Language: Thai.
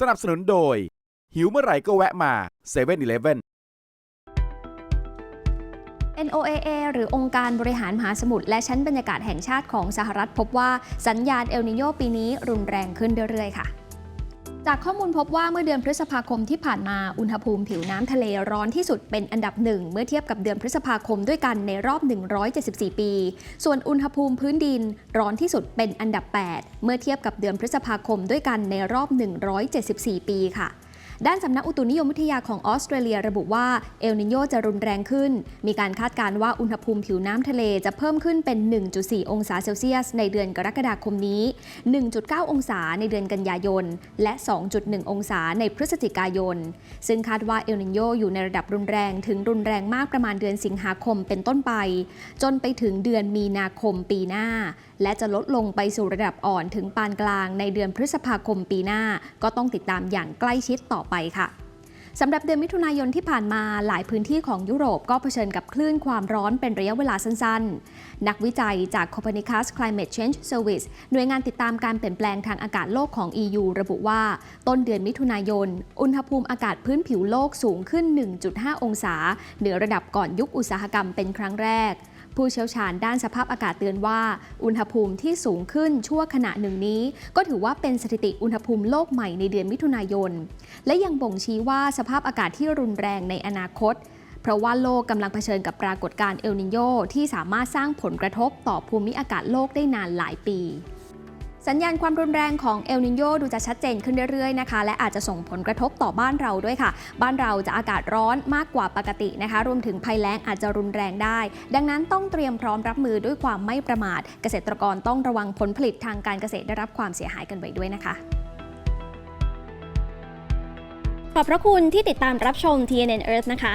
สนับสนุนโดย หิวเมื่อไหร่ก็แวะมา7 e เ e ่ e อ NOAA หรือองค์การบริหารมหาสมุทรและชั้นบรรยากาศแห่งชาติของสหรัฐพบว่าสัญญาณเอลนิโยปีนี้รุนแรงขึ้นเรื่อยๆค่ะ จากข้อมูลพบว่าเมื่อเดือนพฤษภาคมที่ผ่านมาอุณหภูมิผิวน้ำทะเลร้อนที่สุดเป็นอันดับหนึ่งเมื่อเทียบกับเดือนพฤษภาคมด้วยกันในรอบ 174 ปี ส่วนอุณหภูมิพื้นดินร้อนที่สุดเป็นอันดับ 8 เมื่อเทียบกับเดือนพฤษภาคมด้วยกันในรอบ 174 ปีค่ะ ด้านสำนักอุตุนิยมวิทยาของออสเตรเลียระบุว่าเอลนิโยจะรุนแรงขึ้น มีการคาดการณ์ว่าอุณหภูมิผิวน้ำทะเลจะเพิ่มขึ้นเป็น 1.4 องศาเซลเซียส ในเดือนกรกฎาคมนี้ 1.9 องศาในเดือนกันยายน และ 2.1 องศาในพฤศจิกายน ซึ่งคาดว่าเอลนิโยอยู่ในระดับรุนแรงถึงรุนแรงมากประมาณเดือนสิงหาคมเป็นต้นไป จนไปถึงเดือนมีนาคมปีหน้า และจะลดลงไปสู่ระดับอ่อนถึงปานกลางในเดือนพฤษภาคมปีหน้า ก็ต้องติดตามอย่างใกล้ชิดต่อไปค่ะสำหรับเดือนมิถุนายนที่ผ่านมาหลายพื้นที่ของยุโรปก็เผชิญกับคลื่นความร้อนเป็นระยะเวลาสั้นๆ นักวิจัยจาก Copernicus Climate Change Service หน่วยงานติดตามการเปลี่ยนแปลงทางอากาศโลกของ EU ระบุว่า ต้นเดือนมิถุนายน อุณหภูมิอากาศพื้นผิวโลกสูงขึ้น 1.5 องศา เหนือระดับก่อนยุคอุตสาหกรรมเป็นครั้งแรก ผู้เชี่ยวชาญด้านสภาพอากาศเตือนว่า อุณหภูมิที่สูงขึ้นชั่วขณะหนึ่งนี้ ก็ถือว่าเป็นสถิติอุณหภูมิโลกใหม่ในเดือนมิถุนายน และยังบ่งชี้ว่าสภาพอากาศที่รุนแรงในอนาคต เพราะว่าโลกกำลังเผชิญกับปรากฏการณ์เอลนิโยที่สามารถสร้างผลกระทบต่อภูมิอากาศโลกได้นานหลายปี สัญญาณความรุนแรงของเอลนิโยดูจะชัดเจนขึ้นเรื่อยๆนะคะ และอาจจะส่งผลกระทบต่อบ้านเราด้วยค่ะ บ้านเราจะอากาศร้อนมากกว่าปกตินะคะ รวมถึงภัยแล้งอาจจะรุนแรงได้ ดังนั้นต้องเตรียมพร้อมรับมือด้วยความไม่ประมาท เกษตรกรต้องระวังผลผลิตทางการเกษตรได้รับความเสียหายกันไว้ด้วยนะคะขอบพระคุณที่ติดตามรับชม TNN Earth นะคะ